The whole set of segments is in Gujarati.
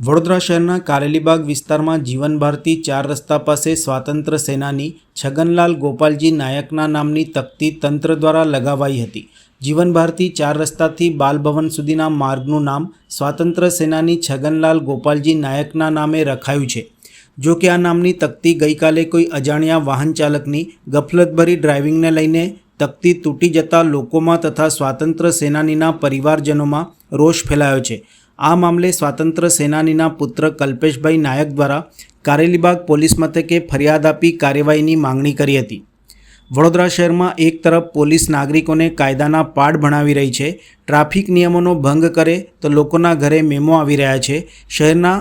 વડોદરા શહેરના કારેલીબાગ વિસ્તારમાં જીવન ભારતી ચાર રસ્તા પાસે સ્વાતંત્ર્ય સેનાની છગનલાલ ગોપાલજી નાયકના નામની તકતી તંત્ર દ્વારા લગાવાઈ હતી. જીવન ભારતી ચાર રસ્તાથી બાલભવન સુધીના માર્ગનું નામ સ્વાતંત્ર્ય સેનાની છગનલાલ ગોપાલજી નાયકના નામે રખાયું છે. જો કે આ નામની તકતી ગઈકાલે કોઈ અજાણ્યા વાહન ચાલકની ગફલતભરી ડ્રાઇવિંગને લઈને તકતી તૂટી જતા લોકોમાં તથા સ્વાતંત્ર્ય સેનાનીના પરિવારજનોમાં રોષ ફેલાયો છે. આ મામલે સ્વાતંત્ર્ય સેનાનીના પુત્ર કલ્પેશભાઈ નાયક દ્વારા કારેલીબાગ પોલીસ મથકે ફરિયાદ આપી કાર્યવાહીની માંગણી કરી હતી. વડોદરા શહેરમાં એક તરફ પોલીસ નાગરિકોને કાયદાના પાઠ ભણાવી રહી છે, ટ્રાફિક નિયમોનો ભંગ કરે તો લોકોના ઘરે મેમો આવી રહ્યા છે, શહેરના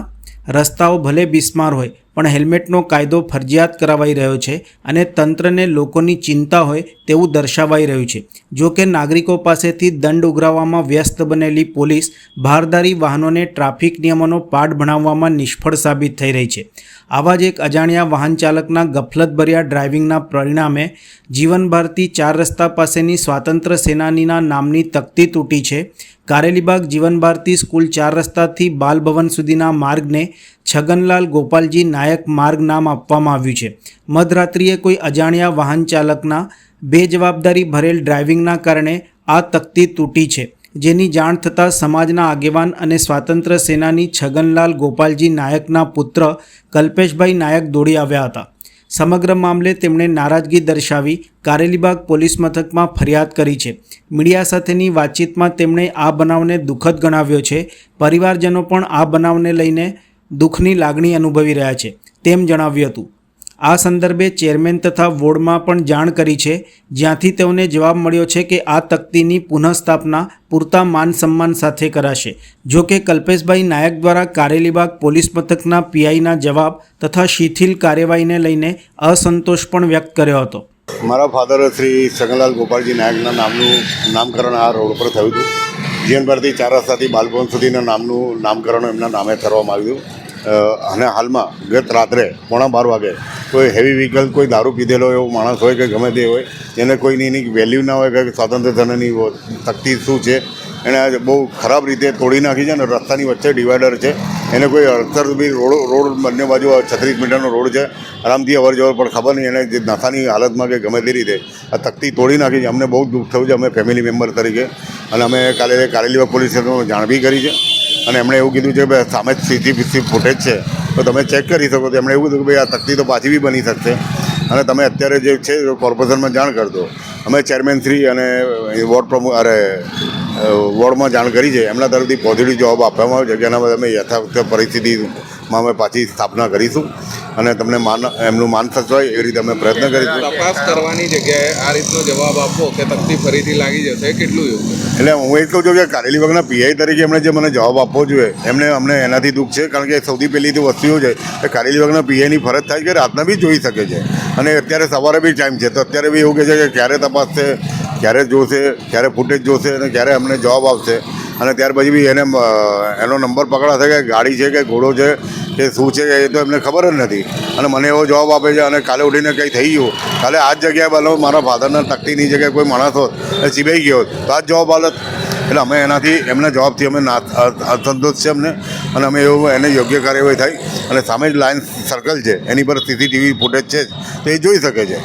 રસ્તાઓ ભલે બિસ્માર હોય પણ હેલ્મેટનો કાયદો ફરજિયાત કરાવાઈ રહ્યો છે અને તંત્રને લોકોની ચિંતા હોય તેવું દર્શાવાઈ રહ્યું છે. જો કે નાગરિકો પાસેથી દંડ ઉઘરાવવામાં વ્યસ્ત બનેલી પોલીસ ભારદારી વાહનોને ટ્રાફિક નિયમોનો પાઠ ભણાવવામાં નિષ્ફળ સાબિત થઈ રહી છે. આવા જ એક અજાણ્યા વાહન ચાલકના ગફલતભર્યા ડ્રાઇવિંગના પરિણામે જીવનભારતી ચાર રસ્તા પાસેની સ્વાતંત્ર્ય સેનાનીના નામની તકતી તૂટી છે. કારેલીબાગ જીવન ભારતી સ્કૂલ ચાર રસ્તાથી બાલભવન સુધીના માર્ગને છગનલાલ ગોપાલજી નાયક માર્ગ નામ આપવામાં આવ્યું છે. મધરાત્રિએ કોઈ અજાણ્યા વાહન ચાલકના બેજવાબદારી ભરેલ ડ્રાઇવિંગના કારણે આ તકતી તૂટી છે. જેની જાણ થતાં સમાજના આગેવાન અને સ્વાતંત્ર્ય સેનાની છગનલાલ ગોપાલજી નાયકના પુત્ર કલ્પેશભાઈ નાયક દોડી આવ્યા હતા. સમગ્ર મામલે તેમણે નારાજગી દર્શાવી કારેલીબાગ પોલીસ મથકમાં ફરિયાદ કરી છે. મીડિયા સાથેની વાતચીતમાં તેમણે આ બનાવને દુઃખદ ગણાવ્યો છે. પરિવારજનો પણ આ બનાવને લઈને દુઃખની લાગણી અનુભવી રહ્યા છે, તેમ જણાવ્યું હતું. આ સંદર્ભે ચેરમેન તથા વોર્ડમાં પણ જાણ કરી છે. જ્યાંથી તેઓને જવાબ મળ્યો છે કે આ તકતીની પુનઃસ્થાપના પૂરતા માન સન્માન સાથે કરાશે. જો કે કલ્પેશભાઈ નાયક દ્વારા કારેલીબાગ પોલીસ મથકના પીઆઈના જવાબ તથા શિથિલ કાર્યવાહીને લઈને અસંતોષ પણ વ્યક્ત કર્યો હતો. મારા ફાધર શ્રી છગનલાલ ગોપાલજી નાયકના નામનું નામકરણ આ રોડ પર થયું હતું. જીવન ભારતી ચાર બાલભવન સુધીના નામનું નામકરણ એમના નામે કરવામાં આવ્યું અને હાલમાં ગત રાત્રે પોણા બાર વાગે કોઈ હેવી વ્હીકલ કોઈ દારૂ પીધેલો એવો માણસ હોય કે ગમે તે હોય, એને કોઈની એની વેલ્યુ ના હોય કે સ્વાતંત્ર્ય ધનની તકતી શું છે એણે બહુ ખરાબ રીતે તોડી નાખી છે અને રસ્તાની વચ્ચે ડિવાઈડર છે. એને કોઈ અડસર બી રોડ રોડ બંને બાજુ છત્રીસ મીટરનો રોડ છે. આરામથી અવર જવર પણ ખબર નહીં, એને જે નશાની હાલતમાં કે ગમે તે રીતે આ તકતી તોડી નાખી છે. અમને બહુ દુઃખ થયું છે, અમે ફેમિલી મેમ્બર તરીકે. અને અમે કાલે કારેલીબાગ પોલીસ સ્ટેશનમાં જાણ બી કરી છે. અને એમણે એવું કીધું છે કે સામે સીસીટીવી ફૂટેજ છે. તો તમે ચેક કરી શકો. તો એમણે એવું કીધું કે ભાઈ આ તકતી તો પાછી બી બની શકશે. અને તમે અત્યારે જે છે કોર્પોરેશનમાં જાણ કરી દો અમે ચેરમેન શ્રી અને વોર્ડ પ્રમુખ, અરે વોર્ડમાં જાણ કરી છે. એમના તરફથી પોઝિટિવ જવાબ આપવામાં આવ્યો છે. જેના બાદ અમે યથાવત પરિસ્થિતિમાં અમે પાછી સ્થાપના કરીશું અને તમને માન એમનું માન સચવાય એવી રીતે અમે પ્રયત્ન કરીશું. તપાસ કરવાની જગ્યાએ આ રીતનો જવાબ આપો કે તકતી ફરીથી લાગી જશે કેટલું યોગ્ય એટલે હું એ જ કહું છું કે કારેલી બાગના પીઆઈ તરીકે એમણે જે મને જવાબ આપવો જોઈએ એમને અમને એનાથી દુઃખ છે કારણ કે સૌથી પહેલી તો વસ્તુ એવું છે કે કારેલી બાગના પીઆઈની ફરજ થાય છે કે રાતના બી જોઈ શકે છે. અને અત્યારે સવારે બી ટાઈમ છે તો અત્યારે બી એવું કહે છે કે ક્યારે તપાસશે ક્યારે જોશે ક્યારે ફૂટેજ જોશે અને ક્યારે અમને જવાબ આપશે. અને ત્યાર પછી બી એને એનો નંબર પકડાશે કે ગાડી છે કે ઘોડો છે કે શું છે એ તો એમને ખબર જ નથી. અને મને એવો જવાબ આપે છે અને કાલે ઉઠીને કંઈ થઈ ગયું. કાલે આ જ જગ્યાએ બોલો મારા ફાધરના તકતીની જગ્યાએ કોઈ માણસ હોત એ ચીબાઈ ગયો તો આ જ જવાબ હાલત એટલે અમે એનાથી, એમના જવાબથી અમે ના અસંતોષ છે અમને. અને અમે એવું, એને યોગ્ય કાર્યવાહી થાય. અને સામે જ લાઇન સર્કલ છે, એની પર સીસીટીવી ફૂટેજ છે તો એ જોઈ શકે છે.